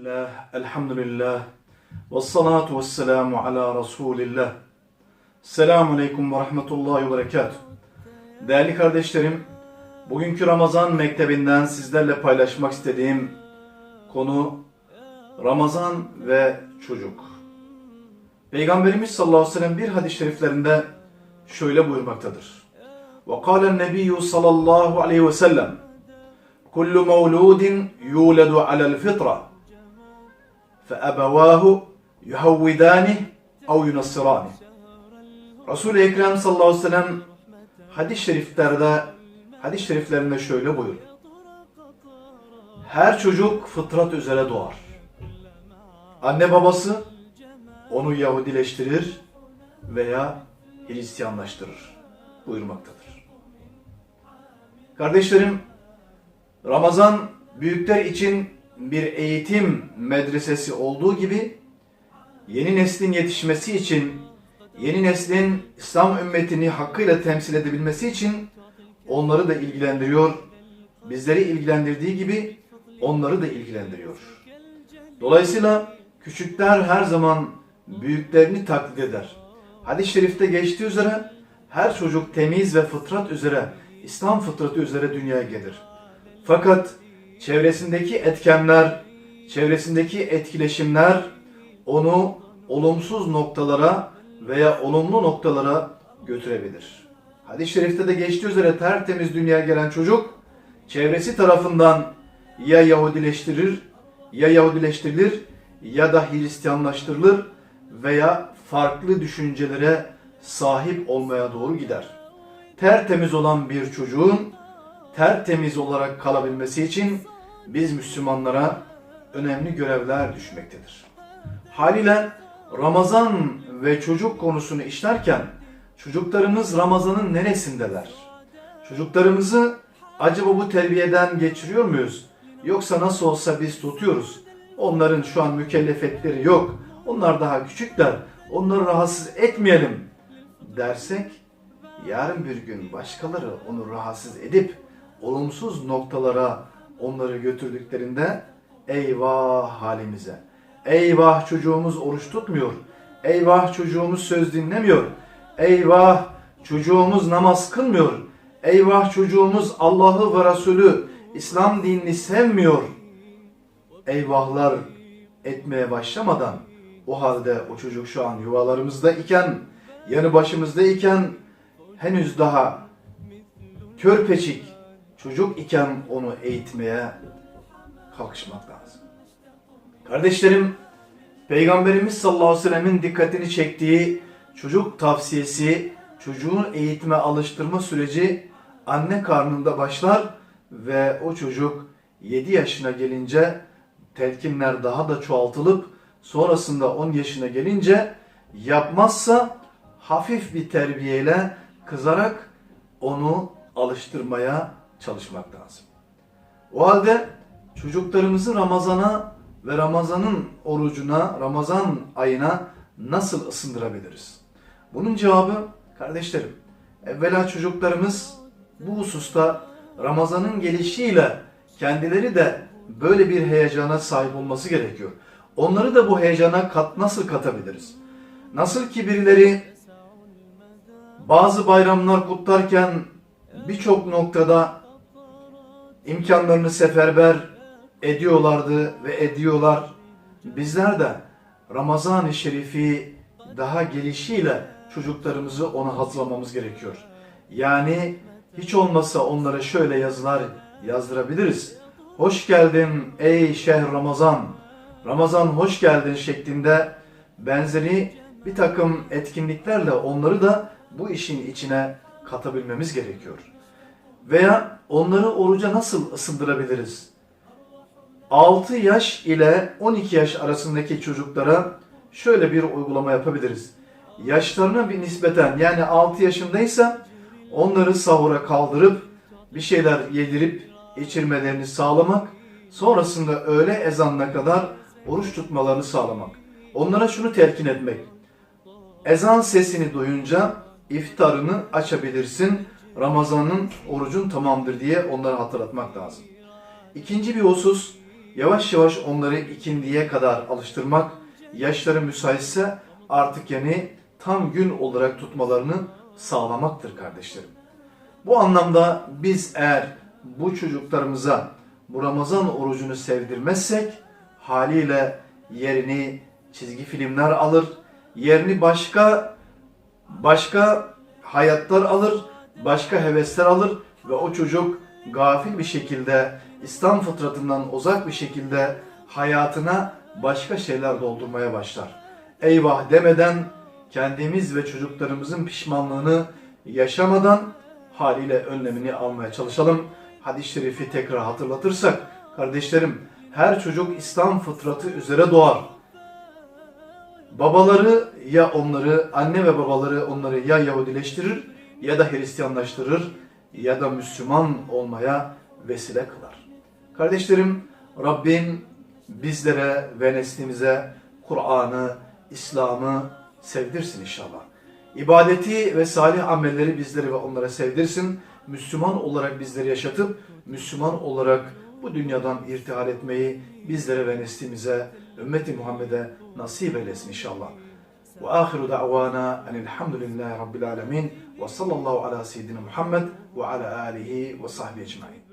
Bismillah, elhamdülillah, ve salatu ve selamu ala Resulillah. Selamun Aleyküm ve Rahmetullahi ve Berekatuhu. Değerli kardeşlerim, bugünkü Ramazan Mektebinden sizlerle paylaşmak istediğim konu Ramazan ve çocuk. Peygamberimiz sallallahu aleyhi ve sellem bir hadis-i şeriflerinde şöyle buyurmaktadır. وقال النبي صلى الله عليه وسلم كل مولود يولد على الفطرة فأبواه يهودانه أو ينصرانه Resul-i Ekrem sallallahu aleyhi ve sellem hadis-i şeriflerde hadis-i şeriflerinde şöyle buyur. Her çocuk fıtrat üzere doğar. Anne babası onu Yahudileştirir veya Hristiyanlaştırır buyurmaktadır. Kardeşlerim, Ramazan büyükler için bir eğitim medresesi olduğu gibi yeni neslin yetişmesi için, yeni neslin İslam ümmetini hakkıyla temsil edebilmesi için onları da ilgilendiriyor. Bizleri ilgilendirdiği gibi onları da ilgilendiriyor. Dolayısıyla küçükler her zaman büyüklerini taklit eder. Hadis-i şerifte geçtiği üzere her çocuk temiz ve fıtrat üzere, İslam fıtratı üzere dünyaya gelir. Fakat çevresindeki etkenler, çevresindeki etkileşimler onu olumsuz noktalara veya olumlu noktalara götürebilir. Hadis-i şerifte de geçtiği üzere tertemiz dünyaya gelen çocuk çevresi tarafından ya Yahudileştirir, ya Yahudileştirilir ya da Hristiyanlaştırılır veya farklı düşüncelere sahip olmaya doğru gider. Tertemiz olan bir çocuğun tertemiz olarak kalabilmesi için biz Müslümanlara önemli görevler düşmektedir. Haliyle Ramazan ve çocuk konusunu işlerken çocuklarımız Ramazan'ın neresindeler? Çocuklarımızı acaba bu terbiyeden geçiriyor muyuz? Yoksa nasıl olsa biz tutuyoruz. Onların şu an mükellefetleri yok. Onlar daha küçükler. Onları rahatsız etmeyelim dersek yarın bir gün başkaları onu rahatsız edip olumsuz noktalara onları götürdüklerinde eyvah halimize. Eyvah çocuğumuz oruç tutmuyor. Eyvah çocuğumuz söz dinlemiyor. Eyvah çocuğumuz namaz kılmıyor. Eyvah çocuğumuz Allah'ı ve Resulü İslam dinini sevmiyor. Eyvahlar etmeye başlamadan o halde o çocuk şu an yuvalarımızda iken, yanı başımızda iken henüz daha körpeçik çocuk iken onu eğitmeye kalkışmak lazım. Kardeşlerim, Peygamberimiz sallallahu aleyhi ve sellemin dikkatini çektiği çocuk tavsiyesi, çocuğun eğitime alıştırma süreci anne karnında başlar ve o çocuk 7 yaşına gelince telkinler daha da çoğaltılıp sonrasında 10 yaşına gelince yapmazsa hafif bir terbiyeyle kızarak onu alıştırmaya çalışmak lazım. O halde çocuklarımızı Ramazan'a ve Ramazan'ın orucuna, Ramazan ayına nasıl ısındırabiliriz? Bunun cevabı kardeşlerim, evvela çocuklarımız bu hususta Ramazan'ın gelişiyle kendileri de böyle bir heyecana sahip olması gerekiyor. Onları da bu heyecana kat, nasıl katabiliriz? Nasıl ki birileri bazı bayramlar kutlarken birçok noktada imkanlarını seferber ediyorlardı ve ediyorlar. Bizler de Ramazan-ı Şerif'i daha gelişiyle çocuklarımızı ona hazırlamamız gerekiyor. Yani hiç olmazsa onlara şöyle yazılar yazdırabiliriz. Hoş geldin ey şehr Ramazan. Ramazan hoş geldin şeklinde benzeri bir takım etkinliklerle onları da bu işin içine katabilmemiz gerekiyor. Veya onları oruca nasıl ısındırabiliriz? 6 yaş ile 12 yaş arasındaki çocuklara şöyle bir uygulama yapabiliriz. Yaşlarına bir nispeten yani 6 yaşındaysa onları sahura kaldırıp bir şeyler yedirip içirmelerini sağlamak, sonrasında öğle ezanına kadar oruç tutmalarını sağlamak. Onlara şunu telkin etmek. Ezan sesini duyunca iftarını açabilirsin. Ramazan'ın orucun tamamdır diye onlara hatırlatmak lazım. İkinci bir husus yavaş yavaş onları ikindiye kadar alıştırmak, yaşları müsaitse artık yani tam gün olarak tutmalarını sağlamaktır kardeşlerim. Bu anlamda biz eğer bu çocuklarımıza bu Ramazan orucunu sevdirmezsek haliyle yerini çizgi filmler alır, yerini başka başka hayatlar alır, başka hevesler alır ve o çocuk gafil bir şekilde İslam fıtratından uzak bir şekilde hayatına başka şeyler doldurmaya başlar. Eyvah demeden kendimiz ve çocuklarımızın pişmanlığını yaşamadan haliyle önlemini almaya çalışalım. Hadis-i şerifi tekrar hatırlatırsak kardeşlerim her çocuk İslam fıtratı üzere doğar. Babaları ya onları, anne ve babaları onları ya Yahudileştirir ya da Hristiyanlaştırır ya da Müslüman olmaya vesile kılar. Kardeşlerim Rabbim bizlere ve neslimize Kur'an'ı, İslam'ı sevdirsin inşallah. İbadeti ve salih amelleri bizlere ve onlara sevdirsin. Müslüman olarak bizleri yaşatıp Müslüman olarak bu dünyadan irtihal etmeyi bizlere ve neslimize, ümmeti Muhammed'e nasip eylesin inşallah. Ve ahiru da'vana enilhamdülillahi rabbil alemin ve sallallahu ala seyyidina Muhammed ve ala alihi ve sahbihi ecmain.